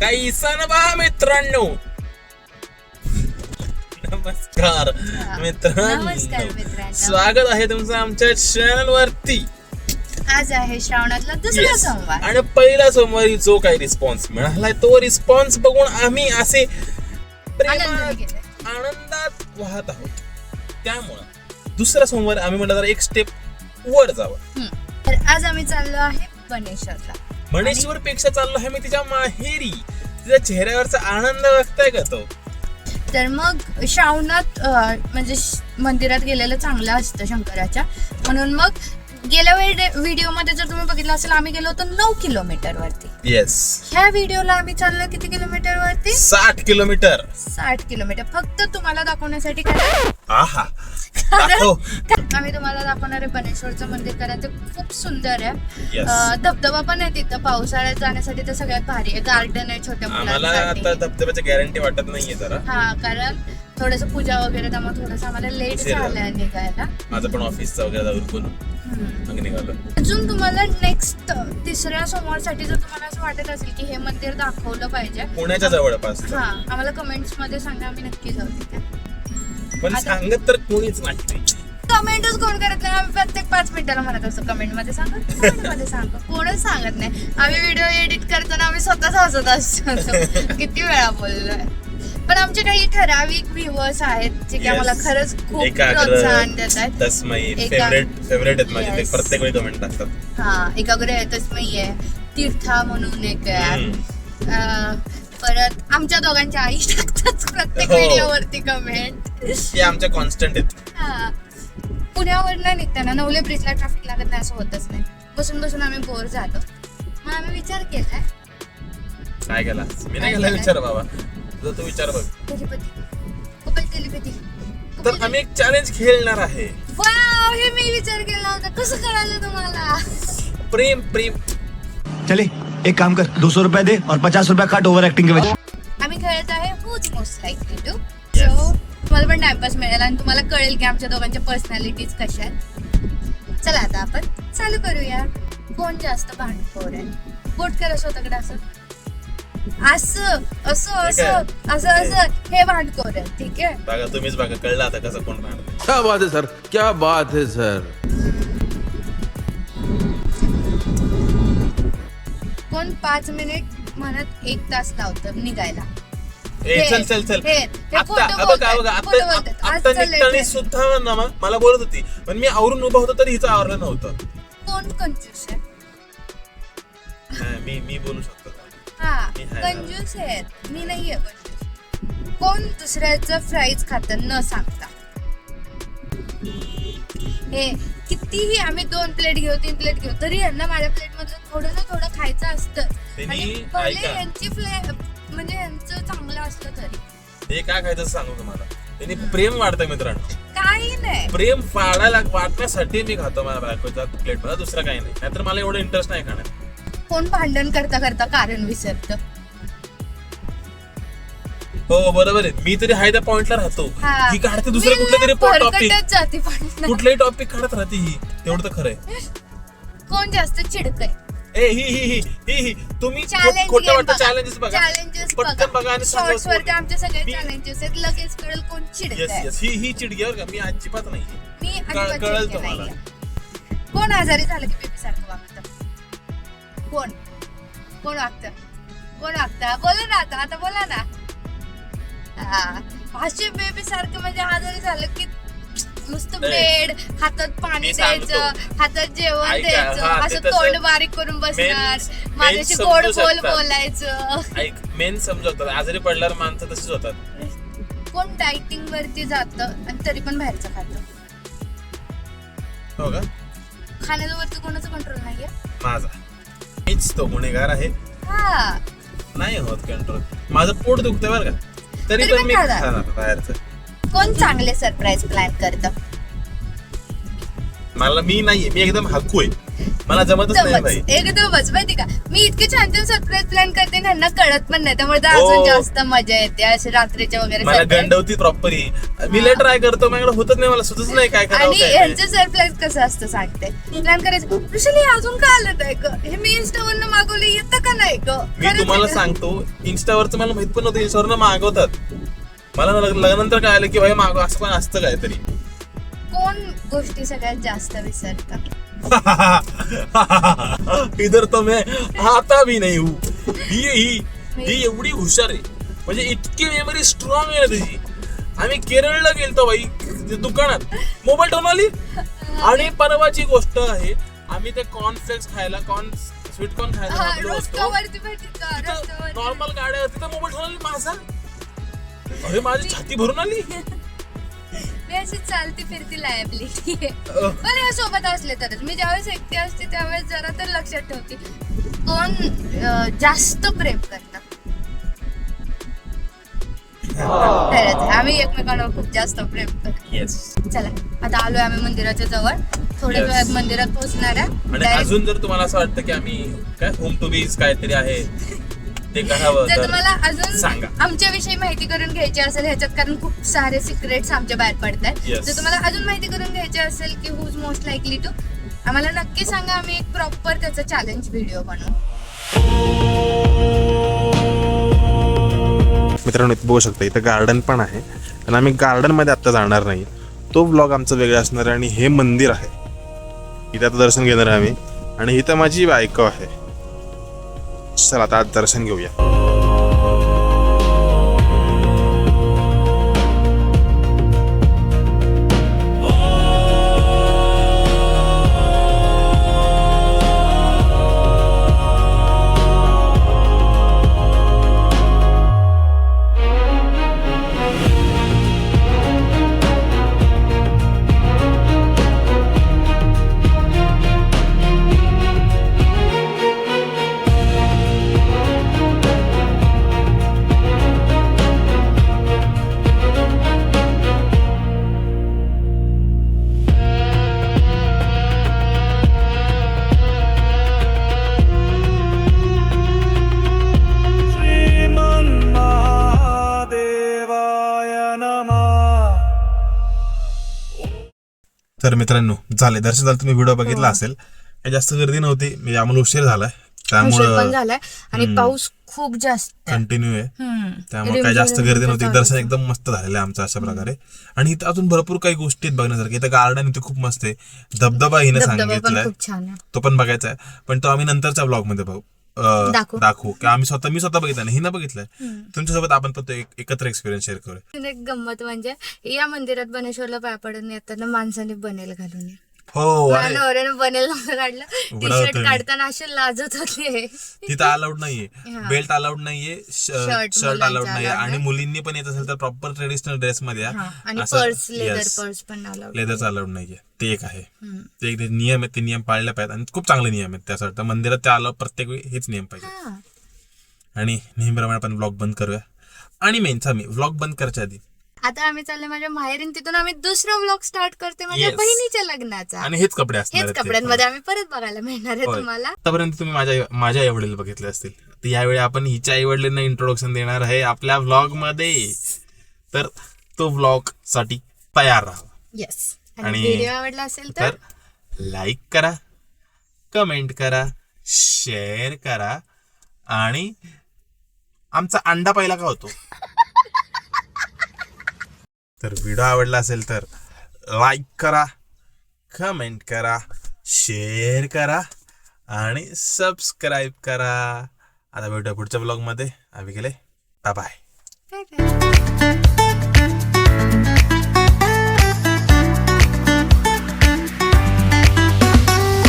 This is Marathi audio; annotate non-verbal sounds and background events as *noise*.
काही सण बा मित्रांनो नमस्कार नमस्कार मित्रांनो. स्वागत आहे तुमचं आमच्या चॅनल वरती आज आहे श्रावणातला दुसरा. सोमवार आणि पहिला सोमवारी जो काही रिस्पॉन्स मिळालाय तो रिस्पॉन्स बघून आम्ही असे. आनंदात वाहत आहोत त्यामुळं दुसरा सोमवार आम्ही म्हटलं जरा एक स्टेप वर जावं. तर आज आम्ही चाललो आहे बनेश्वरला मणेश्वर पेक्षा चाललो आहे मी तिच्या माहेरी. तिच्या चेहऱ्यावरचा आनंद व्यक्ताय का तो तर मग श्रावणात म्हणजे मंदिरात गेलेलं चांगलं असतं शंकराच्या. म्हणून मग गेल्या व्हिडिओमध्ये जर तुम्ही बघितलं असेल आम्ही गेलो होतो नऊ किलोमीटर वरती. येस ह्या व्हिडिओला आम्ही चाललो किती किलोमीटर वरती? साठ किलोमीटर. साठ किलोमीटर. फक्त तुम्हाला दाखवण्यासाठी काय? आहा. दाखव. आम्ही तुम्हाला दाखवणार आहे बनेश्वरचं मंदिर कारण ते खूप सुंदर आहे. Yes. अं, धबधबा पण आहे तिथं. पावसाळ्यात जाण्यासाठी तर सगळ्यात भारी आहे. गार्डन आहे छोट्या आम्हाला आता मुलांसाठी. धबधब्याची गॅरंटी वाटत नाहीये जरा. हा कारण थोडस पूजा वगैरे त्यामुळे थोडस आम्हाला लेट उशीर झाला. झालंय निघायला. माझं पण ऑफिसचा वगैरे जाऊन उरकून हम्म. मग निघालो. अजून तुम्हाला नेक्स्ट तिसऱ्या सोमवारसाठी जर तुम्हाला असं वाटत असेल की हे मंदिर दाखवलं पाहिजे पुण्याच्या जवळपास. हा आम्हाला कमेंट्समध्ये सांगा. आम्ही नक्की जाऊ तिथे. पण सांगत तर कोणीच नाही. कमेंटच कोण करत नाही? आम्ही प्रत्येक पाच मिनिटाला म्हणत असतो कमेंटमध्ये सांगा comment मध्ये सांगा. कोणच सांगत नाही. आम्ही व्हिडिओ एडिट करताना आम्ही स्वतःच हसत असतो. किती वेळा बोललोय. पण आमचे काही ठराविक व्ह्युअर्स आहेत जे की आम्हाला Yes. खरंच खूप प्रोत्साहन देत आहेत. तस्मयी एका- फेवरेट फेवरेट आहेत माझे ते Yes. प्रत्येक वेळी कमेंट टाकतात. हा एकाग्र येतच नाहीये तीर्था म्हणून एक आहे. हम्म. अं, परत आमच्या दोघांच्या आई टाकतात प्रत्येक हो. व्हिडिओवरती कमेंट ते आमच्या कॉन्स्टंट आहेत. हा. पुण्यावरनं निघताना नवले ब्रिजला ट्रॅफिक लागत नाही असं होतच नाही. बसून बसून आम्ही बोर झालो. मग आम्ही विचार केलाय काय केला मी नाही केला? विचार बाबा. तुझा तू विचार बघ. तेलीपती कपल तेलीपती तर आम्ही एक चॅलेंज खेळणार आहे. वाव हे मी विचार केला होता. कसं कळालं तुम्हाला? प्रेम प्रेम. चले. एक काम कर दो सौ रुपया दे और पचास रुपया काट ओवर एक्टिंग के वजह आम्ही खेळत आहे who's most likely to Yes. So तुम्हाला पण टाइमपास मिळेल आणि तुम्हाला कळेल की आमच्या दोघांच्या पर्सनॅलिटीज कशा आहेत. चला आता आपण चालू करूया. कोण जास्त भांडखोर आहे? बोट करा स्वतःकडे असं. असं असं ठीक असं आहे. असं असं हे भांडखोर आहे. ठीक आहे? बघा तुम्हीच बघा कळलं आता कसं कोण राहणार क्या बात है सर? क्या बात है सर? पाच मिनिट म्हणत एक तास लावतं निघायला. ए हे, चल चल चल. हे, हे आता खोटं बघा बोलतायत, बघा खोटं आता बोलतायत. आता आजचं late निघताना आहे. सुद्धा ना मा- मला बोलत होती. पण मी आवरून उभा होतो तरी हिचं आवरलं नव्हतं. कोण कंजूस आहे हा, मी मी बोलू शकतो हा मी आहे कंजूस आहेत. मी नाहीये कंजूस कोण दुसऱ्याचं फ्राईज खात न सांगता? हे कितीही आम्ही दोन प्लेट घेऊ तीन प्लेट घेऊ तरी यांना माझ्या प्लेट मधलं थोडं ना थोडं खायचं असतं. त्यांनी- आणि भले ऐका. यांची म्हणजे यांचं चांगलं असलं तरी. हे काय खायचं सांगू तुम्हाला? त्यांनी प्रेम वाढतं मित्रांनो. काही नाही. प्रेम वाढायला वाटण्यासाठी मी खातो माझ्या बायकोच्या प्लेटमध्ये दुसरं काही नाही. नाहीतर मला एवढं इंटरेस्ट नाही खाण्यात कोण भांडण करता करता कारण विसरत. हो बरोबर आहे. मी तरी हाय त्या पॉइंटला राहतो. ही. काढते दुसरं मी कुठलं तरी लय टॉपिक जाते कुठलंही टॉपिक काढत राहते ही. तेवढं तर खरंय कोण जास्त चिडकय ए ही ही ही ही ही. तुम्ही खोट- वाटतं चॅलेंजेस बघा. चॅलेंजेस पटकन बघा. आणि शॉर्ट्स वरती आमचे सगळे मी- चॅलेंजेस आहेत. लगेच कळेल कोण येस चिडकय येस ही ही चिडग्यावर का. मी अजिबात नाही मी कळ- अजिबात कळेल चिडके तुम्हाला. नाहीये. कोण आजारी झालं की बेबी सारखं वागतं? कोण? कोण वागतं? कोण वागतं? बोला ना आता. आता बोला ना. हा असे बेबी सारखं म्हणजे आजारी झालं की नुसतं ब्रेड हातात पाणी मी सांगतो. द्यायचं हातात जेवण ऐका, द्यायचं हा, ते असं तसं तोंड बारीक करून बसणार माझ्याशी समजू गोड बोल शकतात. बोलायचं. ऐक मेन समजवतात. आजारी पडल्यावर माणसं तशीच होतात. कोण डायटिंग वरती जातं आणि तरी पण बाहेरचं खातं? हो का? खाण्यावरती कोणाचं कंट्रोल नाहीये? माझा. मीच तो गुन्हेगार आहे. हा. नाही होत कंट्रोल माझं पोट दुखतं बरं का. तरी पण पण मी खाणार. खाणार बाहेरचं. कोण चांगले सरप्राईज प्लॅन करतं? मला मी नाहीये मी एकदम हक्कू आहे. मला जमतच नाही एकदमच माहिती का? मी इतके छान छान सरप्राईज प्लॅन करते ना कळत पण नाही. त्यामुळे तर हो. अजून जास्त मजा येते असे रात्रीच्या वगैरे मला surprise. गंडवती प्रॉपरली मी लय ट्राय करतो माझ्याकडे होतच नाही मला सुचत नाही काय करावं आणि काय नाही. यांचं सरप्राईज कसं असतं सांगते. प्लॅन करायचं हे अजून का आलं नाही ग? हे मी इन्स्टावरनं मागवलं येतं का नाही ग? मी खरंच तुम्हाला आहे का? सांगतो इंस्टावरचं मला माहीत पण नव्हतं इंस्टावरनं मागवतात. मला लग्नानंतर काय आलं की भाई मागव असं पण असतं काहीतरी. कोण गोष्टी सगळ्यात जास्त विसरतात. *laughs* इधर तो मैं आता भी नहीं हूँ. ही ही ही एवढी हुशार आहे. म्हणजे इतकी मेमरी स्ट्रॉंग आहे ना तुझी. आम्ही केरळला गेलतो बाई ते दुकानात. मोबाईल ठेवून आली? आणि परवाची गोष्ट आहे आम्ही ते कॉर्नफ्लेक्स खायला कॉर्न स्वीट कॉर्न खायला हा, होतो. रस्त्यावरती रस्त्यावरती नॉर्मल गाड्या तिथं मोबाईल ठेवून आली माझा. अरे माझी छाती भरून आली? *laughs* मी अशी चालती फिरती लायबिलिटी पण या सोबत असले तरच. मी ज्यावेळेस एकटी असते त्यावेळेस जरा तर लक्षात ठेवते. कोण जास्त प्रेम खरंच. आहे. आम्ही एकमेकांवर खूप जास्त प्रेम करतो. चला आता आलोय आम्ही मंदिराच्या जवळ. थोड्या Yes. वेळात मंदिरात पोहोचणार आहे. आणि Direct- अजून जर तुम्हाला असं वाटतं की आम्ही काय होम टू बीज काहीतरी आहे. ते करावं जर तर तुम्हाला अजून सांगा. आमच्याविषयी माहिती करून घ्यायची असेल ह्याच्यात कारण खूप सारे सिक्रेट्स आमच्या बाहेर पडत आहेत Yes. जर तुम्हाला अजून माहिती करून घ्यायची असेल की हुज मोस्ट लाईकली टू आम्हाला नक्की सांगा आम्ही एक प्रॉपर त्याचा चॅलेंज व्हिडिओ बनवू. मित्रांनो इथं बघू शकता इथं गार्डन पण आहे. आणि आम्ही गार्डनमध्ये आत्ता जाणार नाही. तो ब्लॉग आमचा वेगळा असणार आहे आणि हे मंदिर आहे. इथं आता दर्शन घेणार आहे आम्ही. आणि इथं माझी बायको आहे. चला आता दर्शन घेऊया. तर मित्रांनो झाले. दर्शन झालं तुम्ही व्हिडिओ बघितला असेल. काही जास्त गर्दी नव्हती. म्हणजे आम्हाला उशीर झालाय. उशीर पण त्यामुळं झालाय. आणि पाऊस खूप जास्त आहे. कंटिन्यू आहे. हम्म. त्यामुळे काही जास्त गर्दी नव्हती. दर्शन एकदम मस्त झालेलं आहे आमचं अशा प्रकारे. आणि इथं अजून भरपूर काही गोष्टी आहेत बघण्यासारख्या. इथं गार्डन इथे खूप मस्त आहे. धबधबा हिने धबधबा पण सांगितलाय खूप छान आहे. तो पण बघायचा आहे. पण तो आम्ही नंतरच्या ब्लॉगमध्ये बघू दाखवू. दाखवू की आम्ही स्वतः मी स्वतः बघितला नाही हिनं बघितलंय तुमच्यासोबत आपण पण एकत्र एक्सपिरियन्स शेअर अजून एक गंमत म्हणजे या मंदिरात बनेश्वरला पाय पडून येताना माणसाने बनेल घालून ये. हो अरे नवऱ्याने बनेल काढलं. टी उघडा शर्ट मी. काढताना असे लाजत होते. तिथं अलाउड नाहीये. हा. बेल्ट अलाउड नाहीये Shirt शर्ट मुलांचं अलाउड नाहीये. allowed आणि नाही. मुलींनी पण येत असेल तर प्रॉपर ट्रेडिशनल ड्रेस मध्ये या. हा, आणि असं- पर्स लेदर yes. पर्स पण अलाउड लेदरचा अलाउड नाहीये. ते एक आहे. ते एक नियम आहेत ते नियम पाळले पाहिजेत. आणि खूप चांगले नियम आहेत त्यासाठी. तर मंदिरात त्या आलं प्रत्येक वेळी हेच नियम पाहिजे आणि नेहमीप्रमाणे आपण ब्लॉग बंद करूया. आणि मेनचा मी ब्लॉग बंद करायच्या आधी आता आम्ही चालले माझ्या माहेरीन तिथून आम्ही दुसरा व्लॉग स्टार्ट करते माझ्या Yes. बहिणीच्या लग्नाचा. आणि हेच कपडे असणार हेच आहेत ते. कपड्यांमध्ये आम्ही परत बघायला मिळणार आहे होय. तुम्हाला. आतापर्यंत तुम्ही माझ्या माझ्या आई वडील बघितले असतील. तर यावेळी आपण हिच्या आई वडिलांना इंट्रोडक्शन देणार आहे आपल्या व्लॉगमध्ये तर तो व्लॉगसाठी तयार राहा. येस आणि आणि- व्हिडिओ आवडला असेल तर? तर लाईक करा कमेंट करा शेअर करा. आणि आमचा अंडा पहिला का होतो? तर व्हिडिओ आवडला असेल तर लाईक करा कमेंट करा शेअर करा आणि सबस्क्राईब करा. आता भेटूया पुढच्या ब्लॉगमध्ये आम्ही गेले. बाय